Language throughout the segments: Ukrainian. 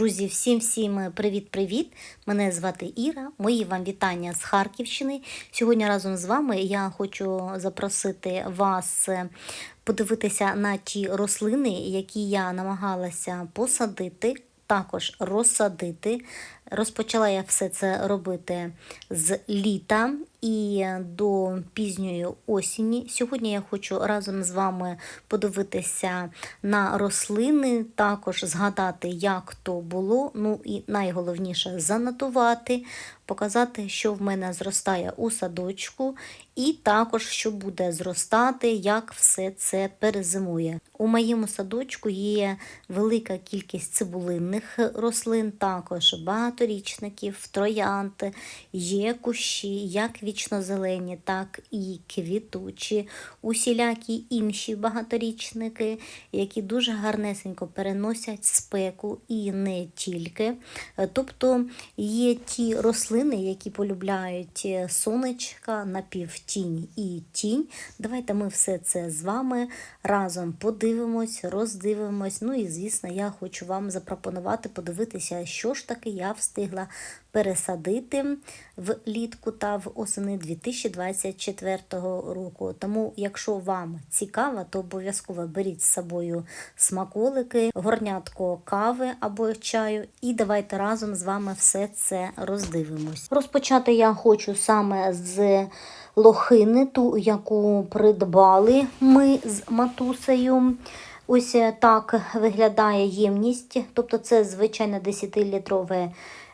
Друзі, всім всім привіт-привіт! Мене звати Іра. Мої вам вітання з Харківщини. Сьогодні разом з вами я хочу запросити вас е, подивитися на ті рослини, які я намагалася посадити, також розсадити. Розпочала я все це робити з літа і до пізньої осені. Сьогодні я хочу разом з вами подивитися на рослини, також згадати, як то було. Ну і найголовніше занотувати, показати, що в мене зростає у садочку, і також що буде зростати, як все це перезимує. У моєму садочку є велика кількість цибулинних рослин, також багаторічників, троянд, є кущі, як вічнозелені, так і квітучі, усілякі інші багаторічники, які дуже гарнесенько переносять спеку і не тільки. Тобто є ті рослини, які полюбляють сонечка, напівтінь і тінь. Давайте ми все це з вами разом подивимось, роздивимось. Ну і, звісно, я хочу вам запропонувати подивитися, що ж таки я встигла пересадити влітку та в осени 2024 року. Тому, якщо вам цікаво, то обов'язково беріть з собою смаколики, горнятко кави або чаю, і давайте разом з вами все це роздивимось. Розпочати я хочу саме з лохини, ту, яку придбали ми з матусею. Ось так виглядає ємність, тобто це звичайно 10-літрове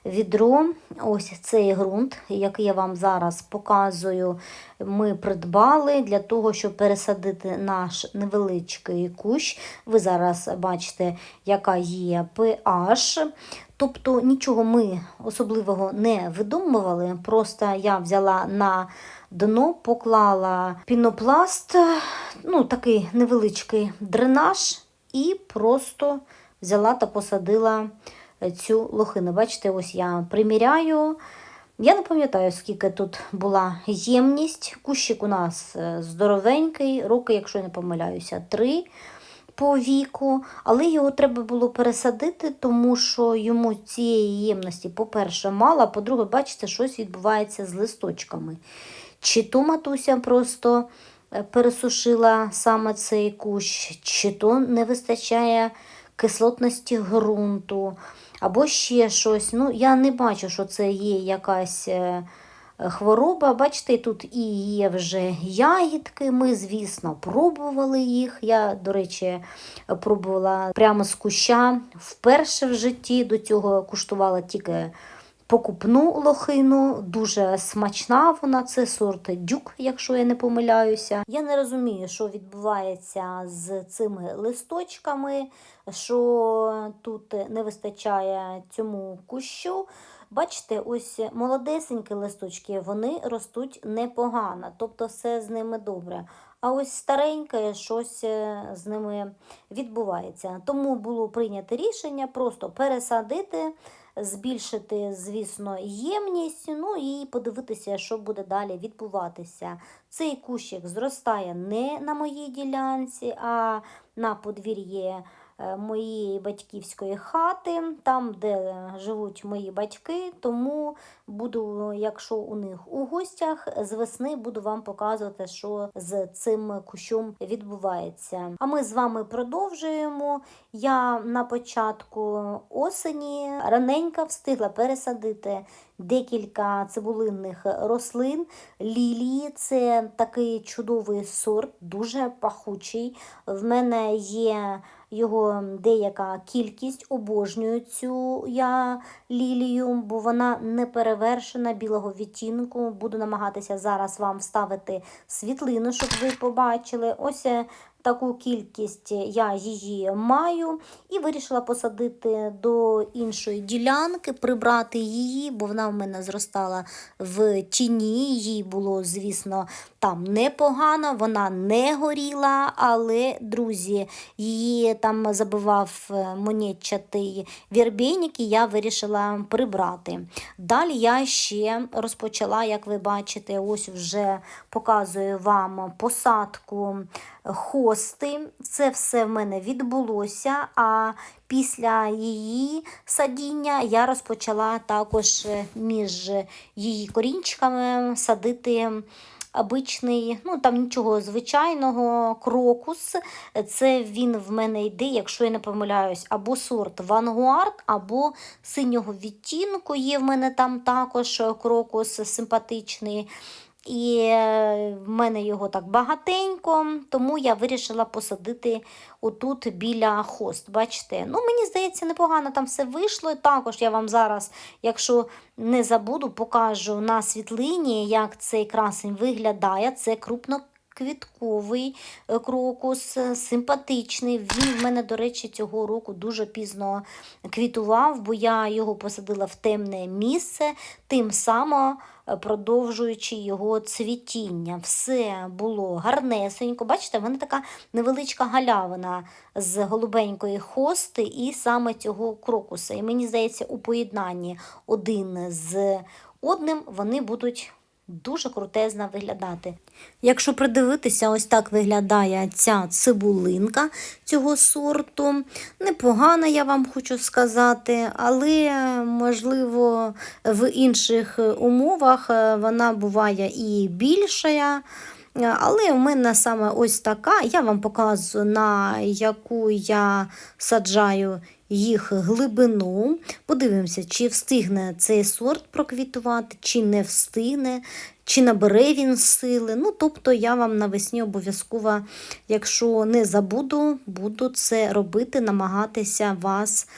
відро. Ось цей ґрунт, який я вам зараз показую, ми придбали для того, щоб пересадити наш невеличкий кущ. Ви зараз бачите, яка є pH. Тобто нічого ми особливого не видумували. Просто я взяла на дно, поклала пінопласт, ну такий невеличкий дренаж, і просто взяла та посадила цю лохину. Бачите, ось я приміряю. Я не пам'ятаю, скільки тут була ємність. Кущик у нас е, здоровенький, роки, якщо не помиляюся, три по віку, але його треба було пересадити, тому що йому цієї ємності, по-перше, мало, а по-друге, бачите, щось відбувається з листочками. Чи то матуся просто е, пересушила саме цей кущ, чи то не вистачає кислотності ґрунту, або ще щось. Ну, Я не бачу, що це є якась е, хвороба. Бачите, тут і є вже ягідки. Ми, звісно, пробували їх. Я, до речі, пробувала прямо з куща вперше в житті. До цього куштувала тільки. Покупну лохину, дуже смачна вона, це сорт дюк, якщо я не помиляюся. Я не розумію, що відбувається з цими листочками, що тут не вистачає цьому кущу. Бачите, ось молодесенькі листочки, вони ростуть непогано, тобто все з ними добре. А ось стареньке щось з ними відбувається. Тому було прийнято рішення просто пересадити збільшити, звісно, ємність, ну і подивитися, що буде далі відбуватися. Цей кущик зростає не на моїй ділянці, а на подвір'ї моєї батьківської хати, там, де живуть мої батьки. Тому буду, якщо у них у гостях, з весни буду вам показувати, що з цим кущом відбувається. А ми з вами продовжуємо. Я на початку осені раненько встигла пересадити. Декілька цибулинних рослин. Лілії це такий чудовий сорт, дуже пахучий. В мене є його деяка кількість, обожнюю цю я лілію, бо вона не перевершена білого відтінку. Буду намагатися зараз вам вставити світлину, щоб ви побачили. Ось е, таку кількість я її маю і вирішила посадити до іншої ділянки, прибрати її, бо вона в мене зростала в тіні. Їй було, звісно, там непогано, вона не горіла, але, друзі, її там забивав е, монетчатий вірбійник, і я вирішила прибрати. Далі я ще розпочала, як ви бачите, ось вже показую вам посадку хости. Це все в мене відбулося. А після її садіння я розпочала також е, між її корінчиками садити. Обичний, ну там нічого звичайного крокус. Це він в мене йде, якщо я не помиляюсь, або сорт Вангуард, або синього відтінку. Є в мене там також крокус симпатичний. І е, в мене його так багатенько, тому я вирішила посадити отут біля хост. Бачите? Ну, Мені здається, непогано там все вийшло. Також я вам зараз, якщо не забуду, покажу на світлині, як цей красень виглядає. Це крупно. Квітковий е, крокус, е, симпатичний. Він в мене, до речі, цього року дуже пізно квітував, бо я його посадила в темне місце, тим самим продовжуючи його цвітіння. Все було гарнесенько. Бачите, в мене така невеличка галявина з голубенької хости і саме цього крокуса. І мені здається, у поєднанні один з одним вони будуть дуже крутезно виглядати. Якщо придивитися, ось так виглядає ця цибулинка цього сорту. Непогана, я вам хочу сказати, але, можливо, в інших умовах вона буває і більша. Але у мене саме ось така, я вам показую, на яку я саджаю їх глибину. Подивимося, чи встигне цей сорт проквітувати, чи не встигне, чи набере він сили. Ну, Тобто я вам навесні обов'язково, якщо не забуду, буду це робити, намагатися вас.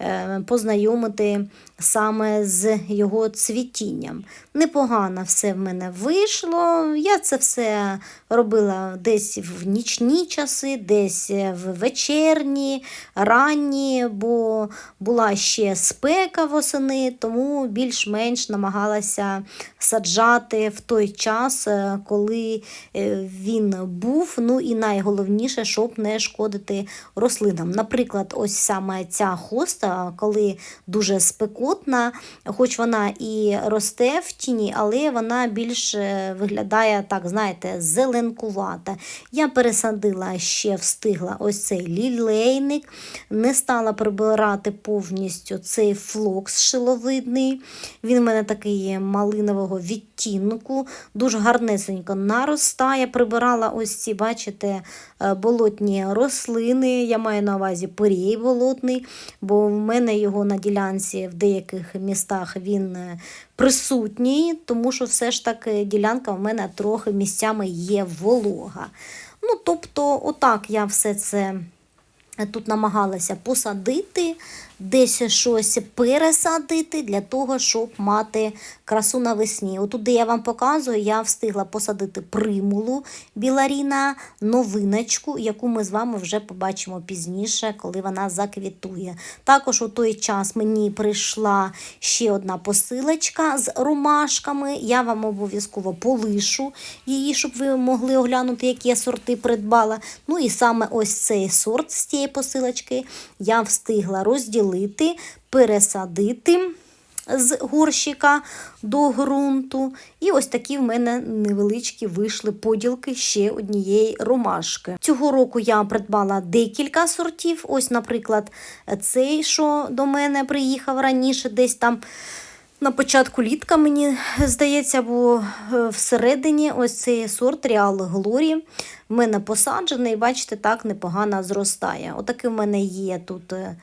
Е, познайомити саме з його цвітінням. Непогано все в мене вийшло. Я це все робила десь в нічні часи, десь в вечірні, ранні, бо була ще спека восени, тому більш-менш намагалася саджати в той час, е, коли е, він був. Ну і найголовніше, щоб не шкодити рослинам. Наприклад, ось саме ця хоста, коли дуже спекотна, хоч вона і росте в тіні, але вона більш е, виглядає так, знаєте, зеленкувата. Я пересадила ще встигла ось цей лілейник, не стала прибирати повністю цей флокс шиловидний. Він в мене такий малинового відтінку, дуже гарнесенько наростає. Прибирала ось ці, бачите, болотні рослини. Я маю на увазі порій болотний, бо в мене його на ділянці в деяких містах він е, присутній, тому що все ж таки ділянка в мене трохи місцями є волога. Ну, Тобто, отак я все це тут намагалася посадити десь щось пересадити для того, щоб мати красу навесні. Отут, де я вам показую, я встигла посадити примулу біларіна, новиночку, яку ми з вами вже побачимо пізніше, коли вона заквітує. Також у той час мені прийшла ще одна посилочка з ромашками. Я вам обов'язково полишу її, щоб ви могли оглянути, які я сорти придбала. Ну і саме ось цей сорт з посилочки я встигла розділити, пересадити з горщика до ґрунту. І ось такі в мене невеличкі вийшли поділки ще однієї ромашки. Цього року я придбала декілька сортів. Ось, наприклад, цей, що до мене приїхав раніше, десь там. На початку літка, мені здається, бо е, всередині ось цей сорт Real Глорі в мене посаджений, бачите, так непогано зростає. Отакі в мене є тут е,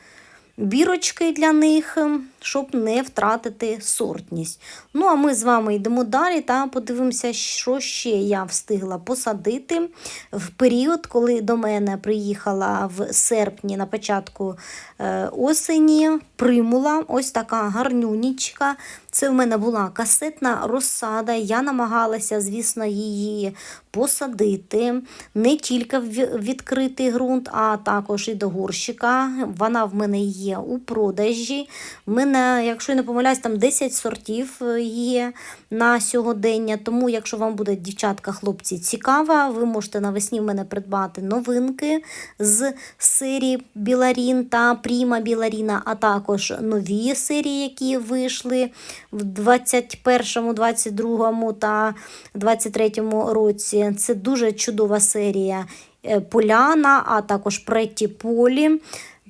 бірочки для них, щоб не втратити сортність. Ну, а ми з вами йдемо далі та подивимося, що ще я встигла посадити в період, коли до мене приїхала в серпні на початку е, осені, примула ось така гарнюнічка. Це в мене була касетна розсада. Я намагалася, звісно, її посадити не тільки в відкритий ґрунт, а також і до горщика. Вона в мене є у продажі. В мене, якщо я не помиляюсь, там 10 сортів е, є на сьогодення. Тому, якщо вам буде, дівчатка, хлопці, цікава, ви можете навесні в мене придбати новинки з серії Біларін та Пріма Біларіна, а також нові серії, які вийшли в 21, 22 та 23 році. Це дуже чудова серія е, Поляна, а також Претті Полі.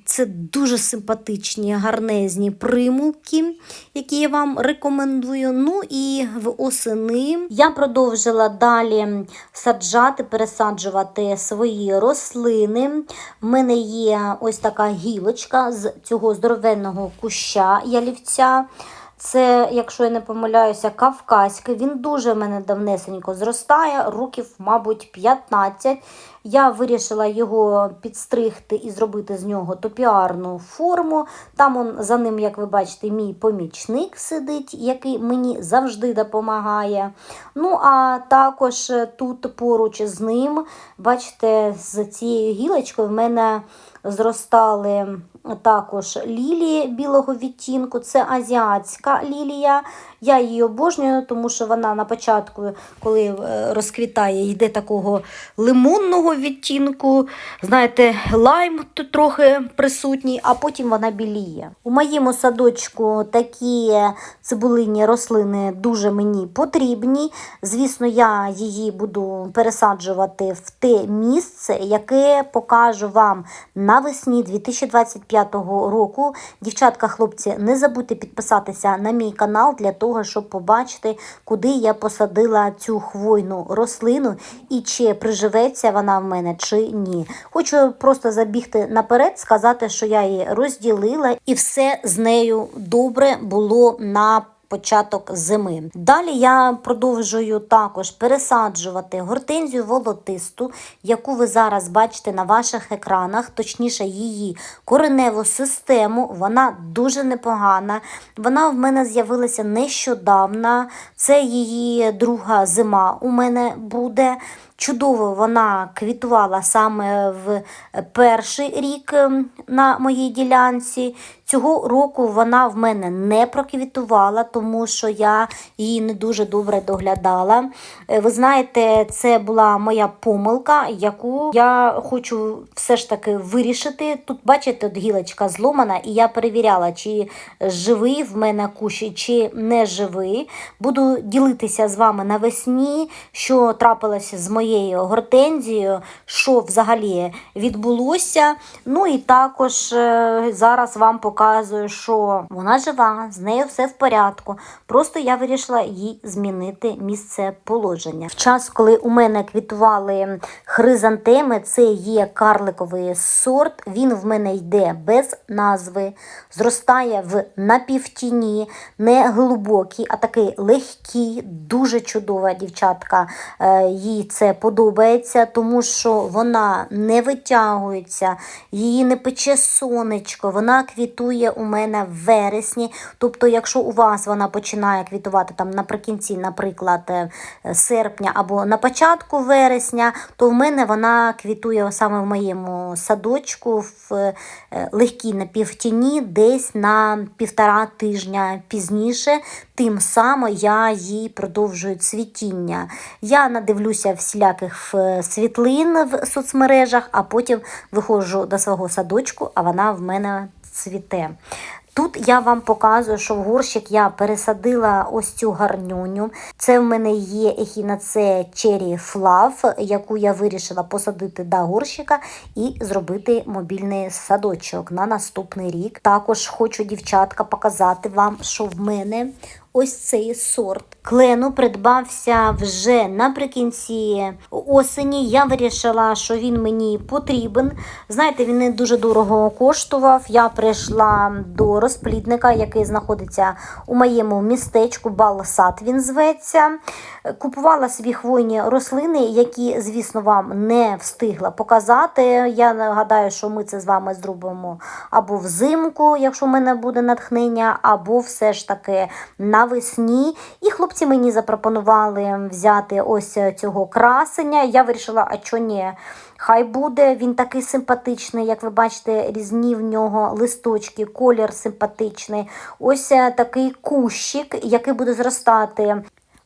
Це дуже симпатичні, гарнезні примулки, які я вам рекомендую. Ну і в осени я продовжила далі саджати, пересаджувати свої рослини. В мене є ось така гілочка з цього здоровенного куща ялівця. Це, якщо я не помиляюся, кавказький. Він дуже в мене давнесенько зростає, років, мабуть, 15. Я вирішила його підстригти і зробити з нього топіарну форму. Там он, за ним, як ви бачите, мій помічник сидить, який мені завжди допомагає. Ну, а також тут поруч з ним, бачите, з цією гілочкою в мене зростали також лілії білого відтінку. Це азіатська лілія. Я її обожнюю, тому що вона на початку, коли е, розквітає, йде такого лимонного відтінку. Знаєте, лайм тут трохи присутній, а потім вона біліє. У моєму садочку такі цибулинні рослини дуже мені потрібні. Звісно, я її буду пересаджувати в те місце, яке покажу вам навесні 2025 року. Дівчатка, хлопці, не забудьте підписатися на мій канал для того, щоб побачити, куди я посадила цю хвойну рослину і чи приживеться вона в мене, чи ні. Хочу просто забігти наперед, сказати, що я її розділила, і все з нею добре було на початок зими. Далі я продовжую також пересаджувати гортензію волотисту, яку ви зараз бачите на ваших екранах, точніше, її кореневу систему. Вона дуже непогана. Вона в мене з'явилася нещодавно. Це її друга зима у мене буде. Чудово вона квітувала саме в перший рік на моїй ділянці. Цього року вона в мене не проквітувала, тому що я її не дуже добре доглядала. Е, Ви знаєте, це була моя помилка, яку я хочу все ж таки вирішити. Тут, бачите, от гілочка зломана, і я перевіряла, чи живий в мене кущ, чи не живий. Буду ділитися з вами навесні, що трапилося з моєю гортензією, що взагалі відбулося. Ну і також е, зараз вам показую, що вона жива, з нею все в порядку. Просто я вирішила їй змінити місце положення. В час, коли у мене квітували хризантеми, це є карликовий сорт. Він в мене йде без назви, зростає в напівтіні, не глибокий, а такий легкий, дуже чудова дівчатка. Е, Їй це подобається, тому що вона не витягується, її не пече сонечко, вона квітує у мене в вересні. Тобто, якщо у вас вона починає квітувати там наприкінці, наприклад, е, серпня або на початку вересня, то в мене вона квітує саме в моєму садочку в е, легкій напівтіні, десь на півтора тижня пізніше. Тим самим я їй продовжую цвітіння. Я надивлюся всіляких е, світлин в соцмережах, а потім виходжу до свого садочку, а вона в мене цвіте. Тут я вам показую, що в горщик я пересадила ось цю гарнюню. Це в мене є ехінацея Cherry Fluff, яку я вирішила посадити до горщика і зробити мобільний садочок на наступний рік. Також хочу, дівчатка, показати вам, що в мене ось цей сорт. Клену придбався вже наприкінці осені. Я вирішила, що він мені потрібен. Знаєте, він не дуже дорого коштував. Я прийшла до розплідника, який знаходиться у моєму містечку, Балсад він зветься. Купувала собі хвойні рослини, які, звісно, вам не встигла показати. Я нагадаю, що ми це з вами зробимо або взимку, якщо в мене буде натхнення, або все ж таки навесні. І хлопці мені запропонували взяти ось цього красення. Я вирішила, а чого ні? Хай буде, він такий симпатичний, як ви бачите, різні в нього листочки, колір симпатичний. Ось такий кущик, який буде зростати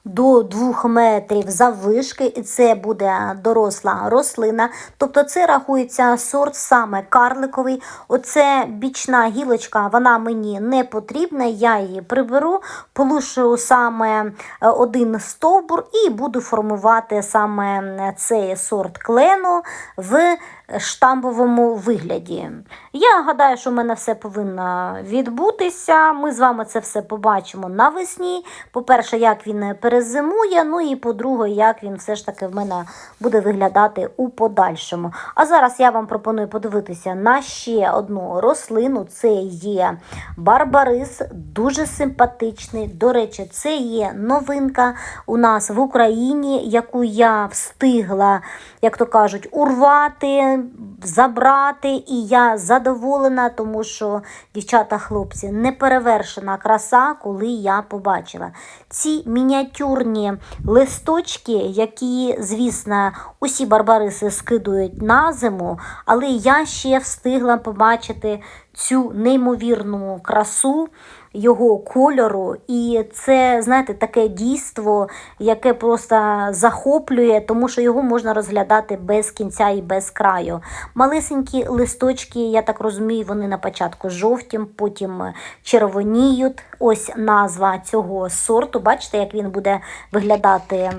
до 2 метрів заввишки, і це буде доросла рослина. Тобто це рахується сорт саме карликовий. Оце бічна гілочка, вона мені не потрібна, я її приберу, полушую саме е, один стовбур і буду формувати саме цей сорт клену в штамбовому вигляді. Я гадаю, що в мене все повинно відбутися. Ми з вами це все побачимо навесні. По-перше, як він перезимує, ну і по-друге, як він все ж таки в мене буде виглядати у подальшому. А зараз я вам пропоную подивитися на ще одну рослину. Це є барбарис, дуже симпатичний. До речі, це є новинка у нас в Україні, яку я встигла, як то кажуть, урвати забрати, і я задоволена, тому що, дівчата-хлопці, неперевершена краса, коли я побачила. Ці мініатюрні листочки, які, звісно, усі барбариси скидують на зиму, але я ще встигла побачити цю неймовірну красу його кольору. І це, знаєте, таке дійство, яке просто захоплює, тому що його можна розглядати без кінця і без краю. Малесенькі листочки, я так розумію, вони на початку жовтім, потім червоніють. Ось назва цього сорту. Бачите, як він буде виглядати,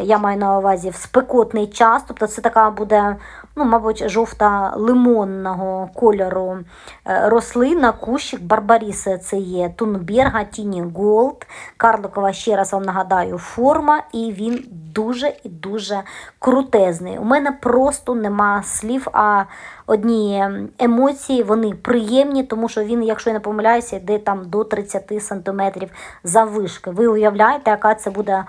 я маю на увазі в спекотний час. Тобто це така буде ну, мабуть, жовта лимонного кольору е, рослина, кущик Барбаріса це є Тунберга, Тіні Голд. Карликова, ще раз вам нагадаю, форма, і він дуже і дуже крутезний. У мене просто нема слів, а одні емоції, вони приємні, тому що він, якщо я не помиляюся, йде там до 30 см заввишки. Ви уявляєте, яка це буде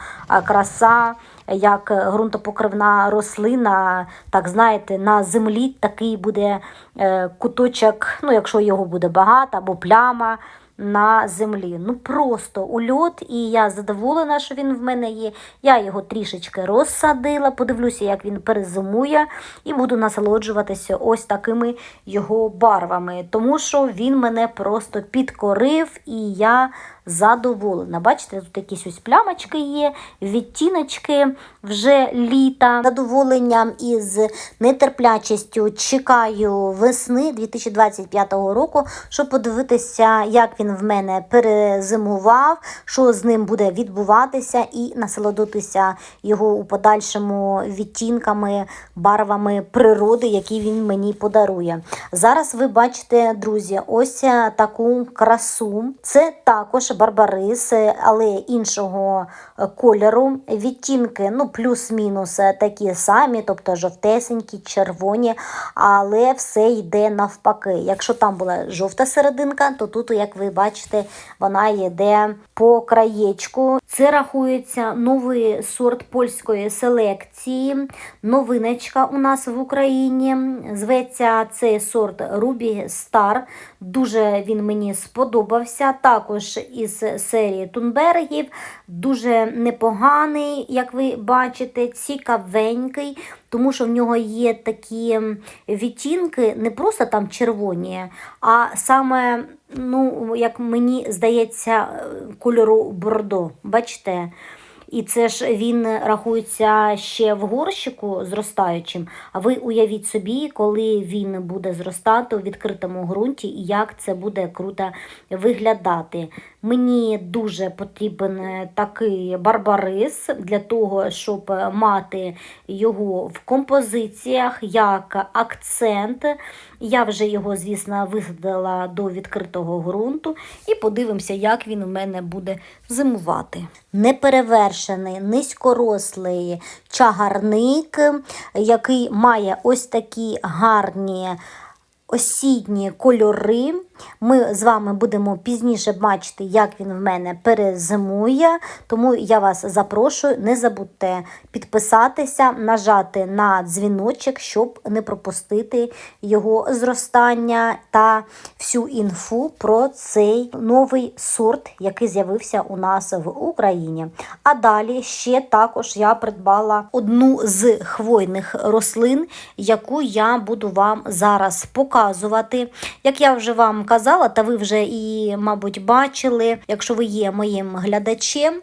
краса як ґрунтопокривна рослина, так знаєте, на землі такий буде е, куточок, ну, якщо його буде багато, або пляма на землі. Ну просто ульот, і я задоволена, що він в мене є. Я його трішечки розсадила, подивлюся, як він перезимує, і буду насолоджуватися ось такими його барвами, тому що він мене просто підкорив і я задоволена. Бачите, тут якісь ось плямочки є, відтіночки вже літа. Задоволенням із нетерплячістю чекаю весни 2025 року, щоб подивитися, як він в мене перезимував, що з ним буде відбуватися, і насолодитися його у подальшому відтінками, барвами природи, які він мені подарує. Зараз ви бачите, друзі, ось таку красу. Це також барбарис, але іншого е, кольору. Відтінки ну, плюс-мінус е, такі самі, тобто жовтесенькі, червоні, але все йде навпаки. Якщо там була жовта серединка, то тут, як ви бачите, вона йде по краєчку. Це рахується новий сорт польської селекції. Новиночка у нас в Україні. Зветься цей сорт Ruby Star. Дуже він мені сподобався. Також із серії Тунбергів. Дуже непоганий, як ви бачите, цікавенький, тому що в нього є такі відтінки, не просто там червоні, а саме, ну, як мені здається, кольору бордо. Бачите? І це ж він рахується ще в горщику зростаючим. А ви уявіть собі, коли він буде зростати у відкритому ґрунті і як це буде круто виглядати. Мені дуже потрібен такий барбарис для того, щоб мати його в композиціях як акцент. Я вже його, звісно, висадила до відкритого ґрунту і подивимося, як він у мене буде зимувати. Неперевершений, низькорослий чагарник, який має ось такі гарні осінні кольори. Ми з вами будемо пізніше бачити, як він в мене перезимує. Тому я вас запрошую, не забудьте підписатися, нажати на дзвіночок, щоб не пропустити його зростання та всю інфу про цей новий сорт, який з'явився у нас в Україні. А далі ще також я придбала одну з хвойних рослин, яку я буду вам зараз показувати. Як я вже вам казала, та ви вже і, мабуть, бачили, якщо ви є моїм глядачем.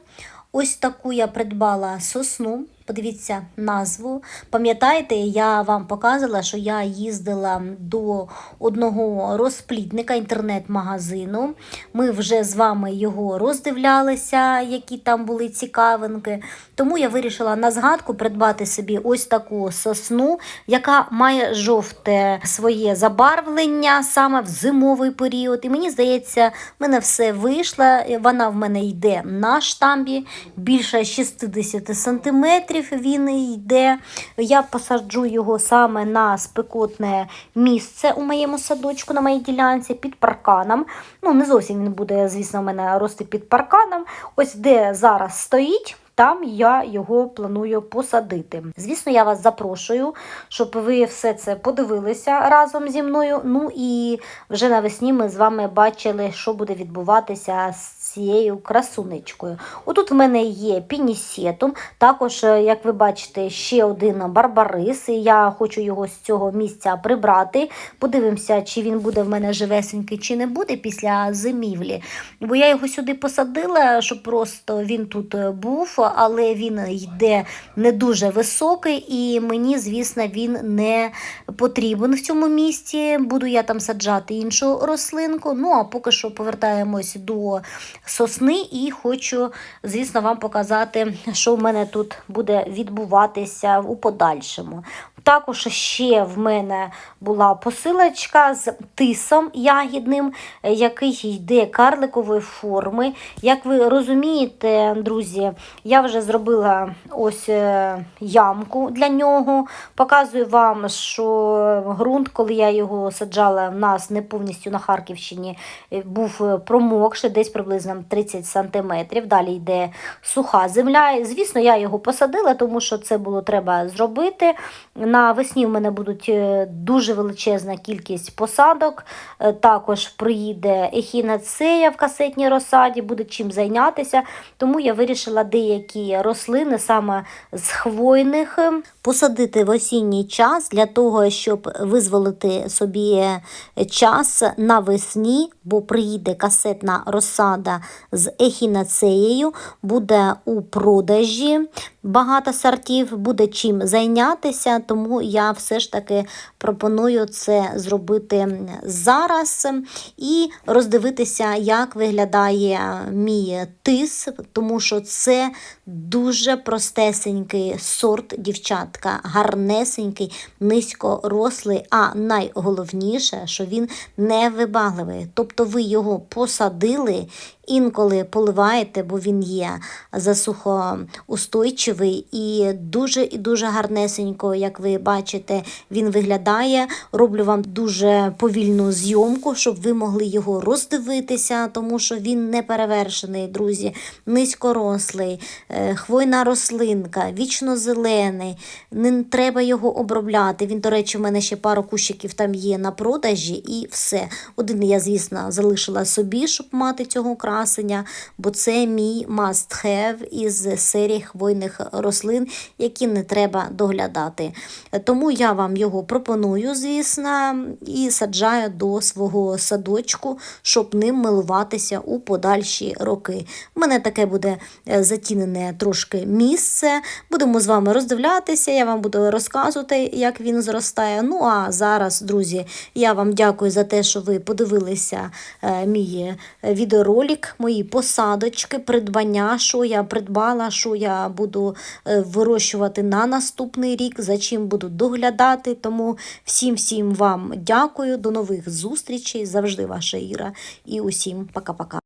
Ось таку я придбала сосну. Подивіться назву. Пам'ятаєте, я вам показувала, що я їздила до одного розплідника інтернет-магазину. Ми вже з вами його роздивлялися, які там були цікавинки. Тому я вирішила на згадку придбати собі ось таку сосну, яка має жовте своє забарвлення саме в зимовий період. І мені здається, в мене все вийшло. Вона в мене йде на штамбі більше 60 сантиметрів він йде. Я посаджу його саме на спекотне місце у моєму садочку, на моїй ділянці, під парканом. Ну, не зовсім він буде, звісно, у мене рости під парканом. Ось де зараз стоїть. Там я його планую посадити. Звісно, я вас запрошую, щоб ви все це подивилися разом зі мною. Ну і вже навесні ми з вами бачили, що буде відбуватися з цією красунечкою. Отут в мене є пінісетум, також, е, як ви бачите, ще один барбарис. і Я хочу його з цього місця прибрати. Подивимося, чи він буде в мене живесенький, чи не буде після зимівлі. Бо я його сюди посадила, щоб просто він тут е, був, але він йде не дуже високий, і мені, звісно, він не потрібен в цьому місці. Буду я там саджати іншу рослинку. Ну а поки що повертаємось до сосни і хочу, звісно, вам показати, що в мене тут буде відбуватися у подальшому. Також ще в мене була посилочка з тисом ягідним, е, який йде карликової форми. Як ви розумієте, друзі, я вже зробила ось е, ямку для нього. Показую вам, що ґрунт, коли я його саджала, в нас не повністю на Харківщині е, був промокший, десь приблизно 30 см. Далі йде суха земля. Звісно, я його посадила, тому що це було треба зробити. Навесні в мене будуть е, дуже величезна кількість посадок. Е, Також приїде ехінацея в касетній розсаді, буде чим зайнятися. Тому я вирішила деякі рослини саме з хвойних е, посадити в осінній час для того, щоб визволити собі час навесні, бо приїде касетна розсада з ехінацеєю, буде у продажі багато сортів, буде чим зайнятися, тому я все ж таки пропоную це зробити зараз і роздивитися, як виглядає мій тис, тому що це дуже простесенький сорт дівчатка, гарнесенький, низькорослий, а найголовніше, що він невибагливий. Тобто ви його посадили. Інколи поливаєте, бо він є засухоустойчивий і дуже і дуже гарнесенько, як ви бачите, він виглядає. Роблю вам дуже повільну зйомку, щоб ви могли його роздивитися, тому що він не перевершений, друзі, низькорослий, е, хвойна рослинка, вічно зелений. Не треба його обробляти. Він, до речі, в мене ще пару кущиків там є на продажі, і все. Один я, звісно, залишила собі, щоб мати цього красення, бо це мій must have із серії хвойних рослин, які не треба доглядати. Тому я вам його пропоную, звісно, і саджаю до свого садочку, щоб ним милуватися у подальші роки. У мене таке буде е, затінене трошки місце. Будемо з вами роздивлятися, я вам буду розказувати, як він зростає. Ну а зараз, друзі, я вам дякую за те, що ви подивилися е, мій е, відеоролик, мої посадочки, придбання, що я придбала, що я буду е, вирощувати на наступний рік, за чим буду доглядати. Тому всім всім вам дякую. До нових зустрічей. Завжди ваша Іра. І усім пока-пока.